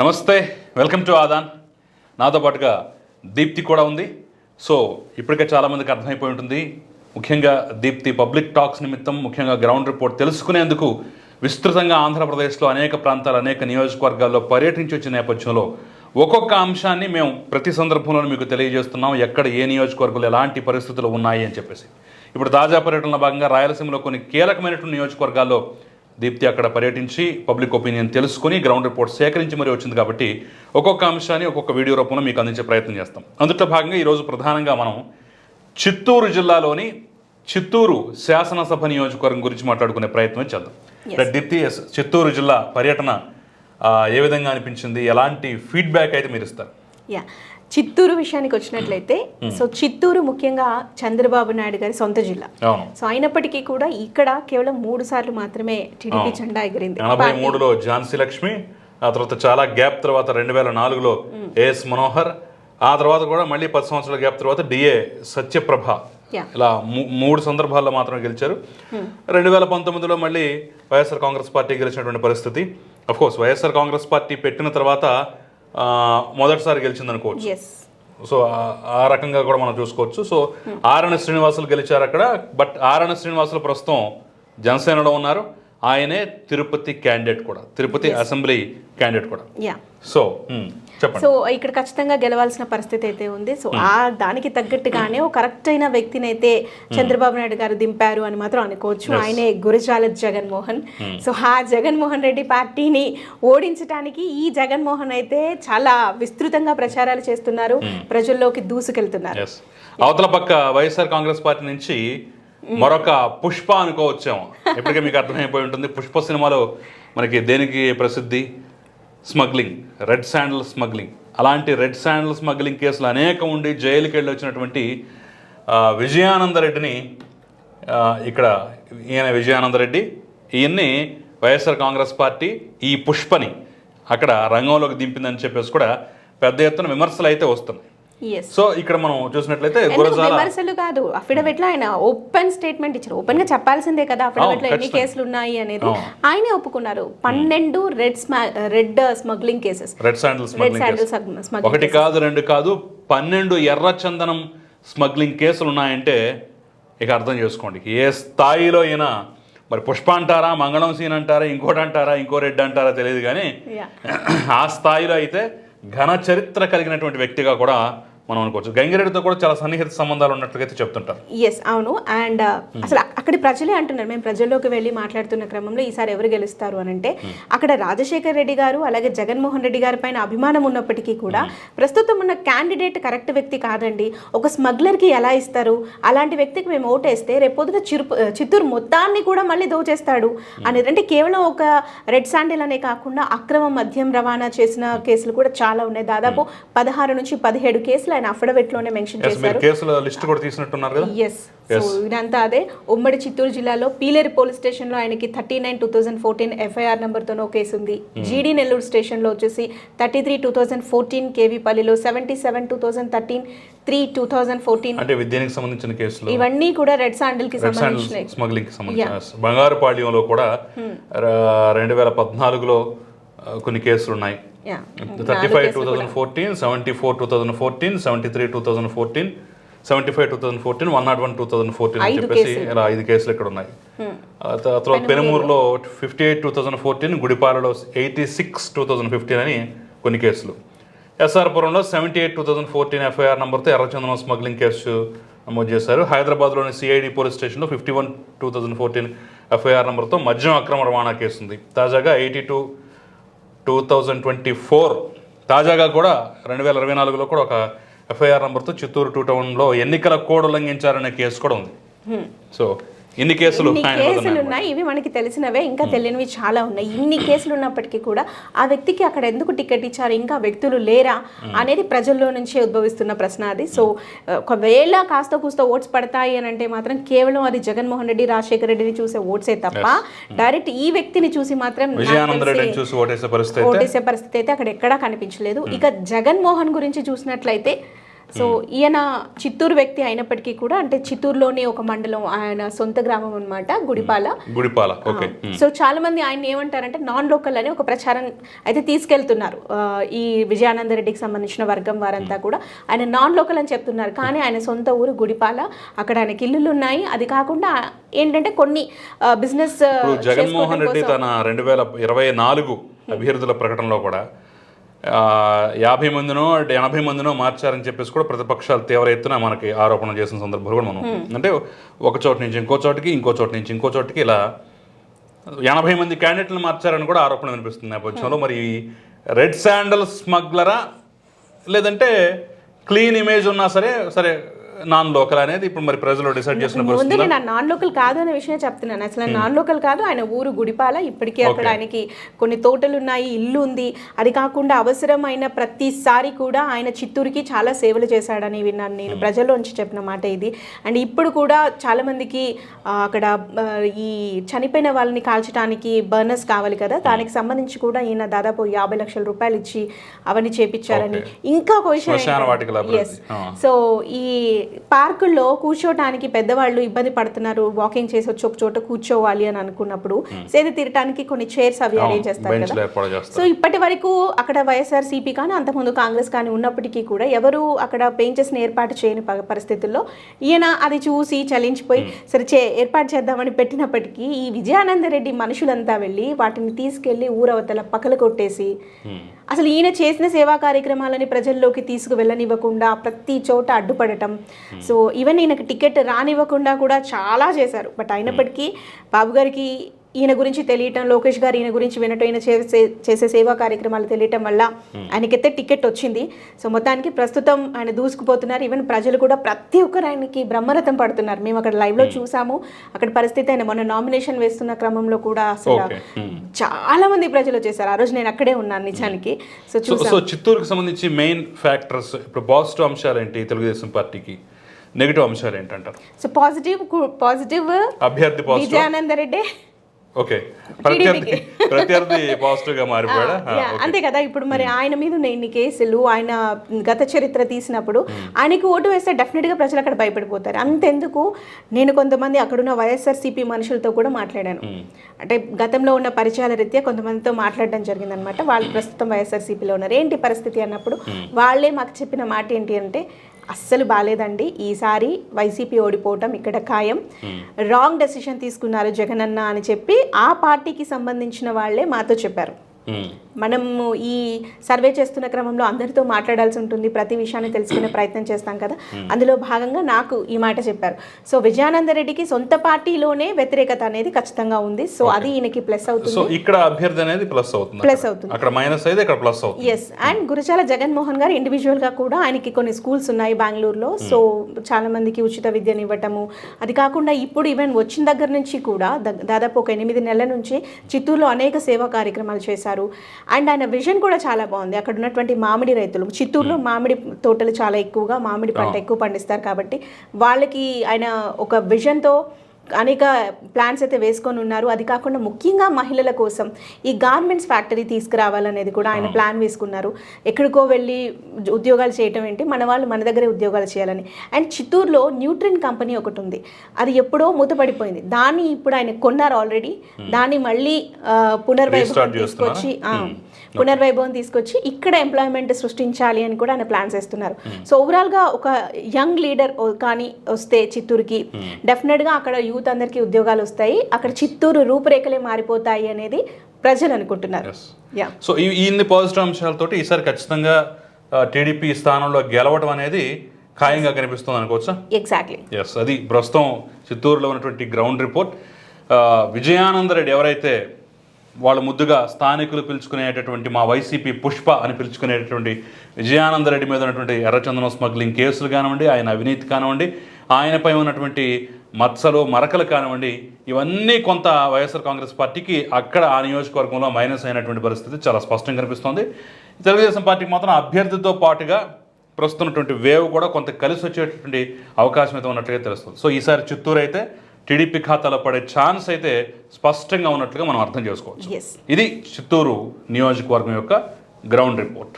నమస్తే welcome to Aadan. నాతో పాటుగా దీప్తి కూడా ఉంది. సో ఇప్పటికే చాలామందికి అర్థమైపోయి ఉంటుంది. ముఖ్యంగా దీప్తి పబ్లిక్ టాక్స్ నిమిత్తం ముఖ్యంగా గ్రౌండ్ రిపోర్ట్ తెలుసుకునేందుకు విస్తృతంగా ఆంధ్రప్రదేశ్లో అనేక ప్రాంతాలు అనేక నియోజకవర్గాల్లో పర్యటించి వచ్చిన నేపథ్యంలో ఒక్కొక్క అంశాన్ని మేము ప్రతి సందర్భంలోనూ మీకు తెలియజేస్తున్నాం. ఎక్కడ ఏ నియోజకవర్గాలు ఎలాంటి పరిస్థితులు ఉన్నాయి అని చెప్పేసి. ఇప్పుడు తాజా పర్యటనలో భాగంగా రాయలసీమలో కొన్ని కీలకమైనటువంటి నియోజకవర్గాల్లో దీప్తి అక్కడ పర్యటించి పబ్లిక్ ఒపీనియన్ తెలుసుకుని గ్రౌండ్ రిపోర్ట్ సేకరించి మరీ వచ్చింది కాబట్టి ఒక్కొక్క అంశాన్ని ఒక్కొక్క వీడియో రూపంలో మీకు అందించే ప్రయత్నం చేస్తాం. అందులో భాగంగా ఈరోజు ప్రధానంగా మనం చిత్తూరు జిల్లాలోని చిత్తూరు శాసనసభ నియోజకవర్గం గురించి మాట్లాడుకునే ప్రయత్నం చేద్దాం. దీప్తి ఎస్, చిత్తూరు జిల్లా పర్యటన ఏ విధంగా అనిపించింది? ఎలాంటి ఫీడ్బ్యాక్ అయితే మీరు ఇస్తారు? యా చిత్తూరు విషయానికి వచ్చినట్లయితే సో చిత్తూరు ముఖ్యంగా చంద్రబాబు నాయుడు గారి సొంత జిల్లా. సో అయినప్పటికీ కూడా ఇక్కడ కేవలం మూడు సార్లు మాత్రమే టీడీపీ జెండా ఎగిరింది. మూడులో ఝాన్సీ లక్ష్మి ఆ తర్వాత చాలా గ్యాప్ తర్వాత రెండు వేల నాలుగులో ఏఎస్ మనోహర్ ఆ తర్వాత కూడా మళ్ళీ పది సంవత్సరాల గ్యాప్ తర్వాత డిఏ సత్యప్రభ. ఇలా మూడు సందర్భాల్లో మాత్రమే గెలిచారు. రెండు వేల పంతొమ్మిదిలో మళ్ళీ వైఎస్ఆర్ కాంగ్రెస్ పార్టీ గెలిచినటువంటి పరిస్థితి. Of course YSR Congress party పెట్టిన తర్వాత మొదటిసారి గెలిచింది అనుకోవచ్చు సో ఆ- రకంగా కూడా మనం చూసుకోవచ్చు. సో ఆర్ఎన్ శ్రీనివాసులు గెలిచారు అక్కడ బట్ ఆర్ఎన్ శ్రీనివాసులు ప్రస్తుతం జనసేనలో ఉన్నారు. ఆయనే తిరుపతి క్యాండిడేట్ కూడా తిరుపతి అసెంబ్లీ క్యాండిడేట్ కూడా. యా సో సో ఇక్కడ ఖచ్చితంగా గెలవాల్సిన పరిస్థితి అయితే ఉంది. సో ఆ దానికి తగ్గట్టుగానే ఒక కరెక్ట్ అయిన వ్యక్తిని అయితే చంద్రబాబు నాయుడు గారు దింపారు అని మాత్రం అనుకోవచ్చు. ఆయనే గురజాల జగన్మోహన్. సో ఆ జగన్మోహన్ రెడ్డి పార్టీని ఓడించడానికి ఈ జగన్మోహన్ అయితే చాలా విస్తృతంగా ప్రచారాలు చేస్తున్నారు. ప్రజల్లోకి దూసుకెళ్తున్నారు. అవతల పక్క వైఎస్ఆర్ కాంగ్రెస్ పార్టీ నుంచి మరొక పుష్ప అనుకోవచ్చేమో. ఇప్పటికే మీకు అర్థమైపోయి ఉంటుంది. పుష్ప సినిమాలో మనకి దేనికి ప్రసిద్ధి? స్మగ్లింగ్ రెడ్ శాండల్ స్మగ్లింగ్ అలాంటి రెడ్ శాండల్ స్మగ్లింగ్ కేసులు అనేక ఉండి జైలుకి వెళ్ళి వచ్చినటువంటి విజయానందరెడ్డిని ఇక్కడ ఈయన విజయానందరెడ్డి ఈయన్ని వైఎస్ఆర్ కాంగ్రెస్ పార్టీ ఈ పుష్పని అక్కడ రంగంలోకి దింపిందని చెప్పేసి కూడా పెద్ద ఎత్తున విమర్శలు అయితే వస్తున్నాయి. సో ఇక్కడ మనం చూసినట్లయితే విమర్శలు కాదు. అఫిడవిట్లో ఆయన ఓపెన్ స్టేట్మెంట్ ఇచ్చారు. ఓపెన్గా చెప్పాల్సిందే కదా. అఫిడవిట్లో ఎన్ని. కేసులు ఉన్నాయి అనేది ఆయనే ఒప్పుకున్నారు. పన్నెండు red red smuggling cases red sandal red sandal smuggling ఒకటి కాదు రెండు కాదు పన్నెండు ఎర్ర చందనం స్మగ్లింగ్ కేసులు ఉన్నాయంటే ఇక అర్థం చేసుకోండి. ఏ స్థాయిలో ఈయన మరి పుష్ప అంటారా మంగళం సీన్ అంటారా ఇంకోటి అంటారా ఇంకో రెడ్డి అంటారా తెలియదు కానీ ఆ స్థాయిలో అయితే ఘన చరిత్ర కలిగినటువంటి వ్యక్తిగా కూడా మనం అనుకోవచ్చు. గంగిరెడ్డితో కూడా చాలా సన్నిహిత సంబంధాలు ఉన్నట్లుగా చెప్తుంటారు. ఎస్ అవును. అండ్ అసలు అక్- అక్కడి ప్రజలే అంటున్నారు. మేము ప్రజల్లోకి వెళ్ళి మాట్లాడుతున్న క్రమంలో ఈసారి ఎవరు గెలుస్తారు అని అంటే అక్కడ రాజశేఖర్ రెడ్డి గారు అలాగే జగన్మోహన్ రెడ్డి గారి పైన అభిమానం ఉన్నప్పటికీ కూడా ప్రస్తుతం ఉన్న క్యాండిడేట్ కరెక్ట్ వ్యక్తి కాదండి. ఒక స్మగ్లర్కి ఎలా ఇస్తారు? అలాంటి వ్యక్తికి మేము ఓటేస్తే రేపొద్దున చిరుపు చిత్తూరు మొత్తాన్ని కూడా మళ్ళీ దోచేస్తాడు అనేది. అంటే కేవలం ఒక రెడ్ శాండిల్ అనే కాకుండా అక్రమ మద్యం రవాణా చేసిన కేసులు కూడా చాలా ఉన్నాయి. దాదాపు పదహారు నుంచి పదిహేడు కేసులు ఆయన affidavit లోనే మెన్షన్ చేశారు మీరు కేసుల లిస్ట్ కూడా తీసినట్టున్నారు కదా? ఎస్ సో ఇదంతా అదే. ఉమ్మడి చిత్తూరు జిల్లాలో పీలేరు పోలీస్ స్టేషన్లో ఆయనకి thirty nine two thousand fourteen FIR నెంబర్తోనో case ఉంది. జీడీ నెల్లూరు స్టేషన్లో వచ్చేసి thirty three two thousand fourteen కేవీపల్లిలో seventy seven two thousand thirteen three two thousand fourteen అంటే విద్యానికి సంబంధించిన కేసులు? ఇవన్నీ కూడా రెడ్ శాండిల్కి స్మగ్లింగ్కి సంబంధించిన బంగారుపాళ్యంలో కూడా ర- రెండు వేల పద్నాలుగులో కొన్ని కేసులు ఉన్నాయి thirty five two thousand fourteen seventy four two thousand fourteen seventy three two thousand fourteen seventy five two thousand fourteen one not one two thousand fourteen అని చెప్పేసి ఇలా ఐదు కేసులు ఇక్కడ ఉన్నాయి. త- తర్వాత పెనుమూరులో fifty eight two thousand fourteen గుడిపాలలో eighty six two thousand fifteen అని కొన్ని కేసులు. ఎస్ఆర్పురంలో seventy eight two thousand fourteen FIR నెంబర్తో ఎర్రచందనం స్మగ్లింగ్ కేసు నమోదు చేశారు. హైదరాబాద్లోని సిఐడి పోలీస్ స్టేషన్లో fifty one two thousand fourteen FIR నెంబర్తో మద్యం అక్రమ రవాణా కేసు ఉంది తాజాగా eighty two two thousand twenty four తాజాగా కూడా రెండు వేల ఇరవై నాలుగులో కూడా ఒక ఎఫ్ఐఆర్ నెంబర్తో చిత్తూరు టూ టౌన్లో ఎన్నికల కోడ్ ఉల్లంఘించారనే కేసు కూడా ఉంది. సో ఇన్ని కేసులు కేసులు ఉన్నాయి. ఇవి మనకి తెలిసినవే ఇంకా తెలియనివి చాలా ఉన్నాయి. ఇన్ని కేసులు ఉన్నప్పటికీ కూడా ఆ వ్యక్తికి అక్కడ ఎందుకు టికెట్ ఇచ్చారు ఇంకా వ్యక్తులు లేరా అనేది ప్రజల్లో నుంచే ఉద్భవిస్తున్న ప్రశ్న అది. సో ఒకవేళ కాస్త కూస్త ఓట్స్ పడతాయి అని అంటే మాత్రం కేవలం అది జగన్మోహన్ రెడ్డి రాజశేఖర రెడ్డిని చూసే ఓట్సే తప్ప డైరెక్ట్ ఈ వ్యక్తిని చూసి మాత్రం ఓటేసే పరిస్థితి అయితే? అక్కడ ఎక్కడా కనిపించలేదు. ఇక జగన్మోహన్ గురించి చూసినట్లయితే సో ఈయన చిత్తూరు వ్యక్తి అయినప్పటికీ కూడా అంటే చిత్తూరులోని ఒక మండలం ఆయన సొంత గ్రామం అన్నమాట గుడిపాల. గుడిపాల ఓకే. సో చాలా మంది ఆయన ఏమంటారంటే నాన్ లోకల్ అని ఒక ప్రచారం అయితే తీసుకెళ్తున్నారు. ఈ విజయానంద రెడ్డికి సంబంధించిన వర్గం వారంతా కూడా. ఆయన నాన్ లోకల్ అని చెప్తున్నారు కానీ ఆయన సొంత ఊరు గుడిపాల. అక్కడ ఆయనకి ఇల్లులు ఉన్నాయి. అది కాకుండా ఏంటంటే కొన్ని బిజినెస్ జగన్మోహన్ రెడ్డి తన రెండు వేల ఇరవై నాలుగు అభ్యర్థుల ప్రకటనలో కూడా యాభై మందినో ఎనభై మందినో మార్చారని చెప్పేసి కూడా ప్రతిపక్షాలు తీవ్ర ఎత్తున మనకి ఆరోపణలు చేసిన సందర్భాలు కూడా మనం అంటే ఒక చోట నుంచి ఇంకో చోటికి ఇంకో చోట నుంచి ఇంకో చోటికి ఇలా ఎనభై మంది క్యాండిడేట్లు మార్చారని కూడా ఆరోపణ వినిపిస్తుంది నేపథ్యంలో మరి రెడ్ శాండల్ స్మగ్లరా లేదంటే క్లీన్ ఇమేజ్ ఉన్నా సరే సరే నాన్ లోకల్ అనేది ఇప్పుడు మరి ప్రజలు డిసైడ్ చేసిన ముందు నేను నాన్ లోకల్ కాదు అనే విషయం చెప్తున్నాను. అసలు నాన్ లోకల్ కాదు ఆయన ఊరు గుడిపాల ఇప్పటికీ అక్కడ ఆయనకి కొన్ని తోటలు ఉన్నాయి ఇల్లు ఉంది అది కాకుండా అవసరమైన ప్రతిసారి కూడా ఆయన చిత్తూరుకి చాలా సేవలు చేశాడని విన్నాను నేను. ప్రజల్లోంచి చెప్పిన మాట ఇది. అండ్ ఇప్పుడు కూడా చాలా మందికి అక్కడ ఈ చనిపోయిన వాళ్ళని కాల్చడానికి బర్నర్స్ కావాలి కదా. దానికి సంబంధించి కూడా ఈయన దాదాపు యాభై లక్షల రూపాయలు ఇచ్చి అవన్నీ చేపించారని. ఇంకా ఒక విషయం. సో ఈ పార్కుల్లో కూర్చోటానికి పెద్దవాళ్ళు ఇబ్బంది పడుతున్నారు. వాకింగ్ చేసి వచ్చి ఒక చోట కూర్చోవాలి అని అనుకున్నప్పుడు సేద తీరటానికి కొన్ని చైర్స్ అవి అరేంజ్ చేస్తారు కదా. సో ఇప్పటి వరకు అక్కడ వైఎస్ఆర్ సిపి కానీ అంతకుముందు కాంగ్రెస్ కానీ ఉన్నప్పటికీ కూడా ఎవరు అక్కడ బెంచెస్ని ఏర్పాటు చేయని పరిస్థితుల్లో ఈయన అది చూసి చలించిపోయి సరే చే ఏర్పాటు చేద్దామని పెట్టినప్పటికీ ఈ విజయానంద రెడ్డి మనుషులంతా వెళ్ళి వాటిని తీసుకెళ్ళి ఊరవతల పక్కలు కొట్టేసి అసలు ఈయన చేసిన సేవా కార్యక్రమాలని ప్రజల్లోకి తీసుకు వెళ్ళనివ్వకుండా ప్రతి చోట అడ్డుపడటం సో ఈవెన్ ఈయనకి టికెట్ రానివ్వకుండా కూడా చాలా చేశారు. బట్ అయినప్పటికీ బాబు గారికి ఈయన గురించి తెలియటం లోకేష్ గారు ఈయన గురించి వినటం ఈయన చేసే చేసే సేవా కార్యక్రమాలు తెలియటం వల్ల ఆయనకైతే టికెట్ వచ్చింది. సో మొత్తానికి ప్రస్తుతం ఆయన దూసుకుపోతున్నారు. ఈవెన్ ప్రజలు కూడా ప్రతి ఒక్కరు ఆయనకి బ్రహ్మరథం పడుతున్నారు. మేము అక్కడ లైవ్లో చూసాము. అక్కడ పరిస్థితి ఆయన మొన్న నామినేషన్ వేస్తున్న క్రమంలో కూడా అసలు ఓకే చాలా మంది ప్రజలు వచ్చేసారు. ఆ రోజు నేను అక్కడే ఉన్నాను నిజానికి. సో సో చిత్తూరుకు సంబంధించి మెయిన్ ఫ్యాక్టర్స్ ఇప్పుడు పాజిటివ్ అంశాలు ఏంటి? తెలుగుదేశం పార్టీకి నెగిటివ్ అంశాలు ఏంటంటారు? సో పాజిటివ్ పాజిటివ్ అభ్యర్థి విజయానంద రెడ్డి ఓకే. ప్రత్యర్థి ప్రత్యర్థి పాజిటివ్గా మారిపోయాడా అంతే కదా ఇప్పుడు మరి ఆయన మీద ఉన్న ఇన్ని కేసులు ఆయన గత చరిత్ర తీసినప్పుడు ఆయనకి ఓటు వేస్తే డెఫినెట్గా ప్రజలు అక్కడ భయపడిపోతారు. అంతెందుకు నేను కొంతమంది అక్కడున్న వైఎస్ఆర్సీపీ మనుషులతో కూడా మాట్లాడాను. అంటే గతంలో ఉన్న పరిచయాల రీత్యా కొంతమందితో మాట్లాడడం జరిగిందనమాట వాళ్ళు ప్రస్తుతం వైఎస్ఆర్సీపీలో ఉన్నారు. ఏంటి పరిస్థితి అన్నప్పుడు వాళ్ళే మాకు చెప్పిన మాట ఏంటి అంటే అస్సలు బాగాలేదండి ఈసారి వైసీపీ ఓడిపోవటం ఇక్కడ ఖాయం. రాంగ్ డెసిషన్ తీసుకున్నారు జగనన్న అని చెప్పి ఆ పార్టీకి సంబంధించిన వాళ్ళే మాతో చెప్పారు. ఉమ్. మనము ఈ సర్వే చేస్తున్న క్రమంలో అందరితో మాట్లాడాల్సి ఉంటుంది. ప్రతి విషయాన్ని తెలుసుకునే ప్రయత్నం చేస్తాం కదా. అందులో భాగంగా నాకు ఈ మాట చెప్పారు. సో విజయానంద రెడ్డికి సొంత పార్టీలోనే వ్యతిరేకత అనేది ఖచ్చితంగా ఉంది. సో అది ఈయనకి ప్లస్ అవుతుంది. సో ఇక్కడ అభ్యర్థి అనేది ప్లస్ అవుతుంది అక్కడ. అవుతుంది. అక్కడ మైనస్ అయితే ఇక్కడ ప్లస్ అవుతుంది. ఎస్ అండ్ గురజాల జగన్మోహన్ గారు ఇండివిజువల్గా కూడా ఆయనకి కొన్ని స్కూల్స్ ఉన్నాయి బెంగళూరులో సో చాలా మందికి ఉచిత విద్యను ఇవ్వటము. అది కాకుండా ఇప్పుడు ఈవెన్ వచ్చిన దగ్గర నుంచి కూడా దాదాపు ఒక ఎనిమిది నెలల నుంచి చిత్తూరులో అనేక సేవా కార్యక్రమాలు చేశారు. అండ్ ఆయన విజన్ కూడా చాలా బాగుంది. అక్కడ ఉన్నటువంటి మామిడి రైతులు చిత్తూరులో మామిడి తోటలు చాలా ఎక్కువగా మామిడి పంట ఎక్కువ పండిస్తారు కాబట్టి వాళ్ళకి ఆయన ఒక విజన్తో అనేక ప్లాన్స్ అయితే వేసుకొని ఉన్నారు. అది కాకుండా ముఖ్యంగా మహిళల కోసం ఈ గార్మెంట్స్ ఫ్యాక్టరీ తీసుకురావాలనేది కూడా ఆయన ప్లాన్ వేసుకున్నారు. ఎక్కడికో వెళ్ళి ఉద్యోగాలు చేయటం ఏంటి? మన వాళ్ళు మన దగ్గరే ఉద్యోగాలు చేయాలని. అండ్ చిత్తూరులో న్యూట్రిన్ కంపెనీ ఒకటి ఉంది. అది ఎప్పుడో మూతపడిపోయింది. దాన్ని ఇప్పుడు ఆయన కొన్నారు ఆల్రెడీ దాన్ని మళ్ళీ పునర్వైభవం తీసుకొచ్చి పునర్వైభవం తీసుకొచ్చి ఇక్కడ ఎంప్లాయ్మెంట్ సృష్టించాలి అని కూడా ఆయన ప్లాన్స్ వేస్తున్నారు సో ఓవరాల్గా ఒక యంగ్ లీడర్ కానీ వస్తే చిత్తూరుకి డెఫినెట్గా అక్కడ యూత్ అందరికీ ఉద్యోగాలు వస్తాయి. అక్కడ చిత్తూరు రూపురేఖలే మారిపోతాయి అనేది ప్రజలు అనుకుంటున్నారు. సో ఈ ఇన్ని పాజిటివ్ అంశాలతోటి ఈసారి ఖచ్చితంగా టీడీపీ స్థానంలో గెలవడం అనేది ఖాయంగా కనిపిస్తుంది అనుకోవచ్చా? ఎగ్జాక్ట్లీ ఎస్ అది ప్రస్తుతం చిత్తూరులో ఉన్నటువంటి గ్రౌండ్ రిపోర్ట్ ఆ, విజయానంద రెడ్డి ఎవరైతే వాళ్ళు ముద్దుగా స్థానికులు పిలుచుకునేటటువంటి మా వైసీపీ పుష్ప అని పిలుచుకునేటటువంటి విజయానంద రెడ్డి మీద ఉన్నటువంటి ఎర్రచందనం స్మగ్లింగ్ కేసులు కానివ్వండి ఆయన అవినీతి కానివ్వండి ఆయనపై ఉన్నటువంటి మత్సలు మరకలు కానివ్వండి ఇవన్నీ కొంత వైఎస్ఆర్ కాంగ్రెస్ పార్టీకి అక్కడ ఆ నియోజకవర్గంలో మైనస్ అయినటువంటి పరిస్థితి చాలా స్పష్టంగా కనిపిస్తోంది. తెలుగుదేశం పార్టీకి మాత్రం అభ్యర్థితో పాటుగా ప్రస్తుతం ఉన్నటువంటి వేవ్ కూడా కొంత కలిసి వచ్చేటటువంటి అవకాశం అయితే ఉన్నట్లుగా తెలుస్తుంది. సో ఈసారి చిత్తూరు అయితే టీడీపీ ఖాతాలో పడే ఛాన్స్ అయితే స్పష్టంగా ఉన్నట్లుగా మనం అర్థం చేసుకోవచ్చు. ఇది చిత్తూరు నియోజకవర్గం యొక్క గ్రౌండ్ రిపోర్ట్.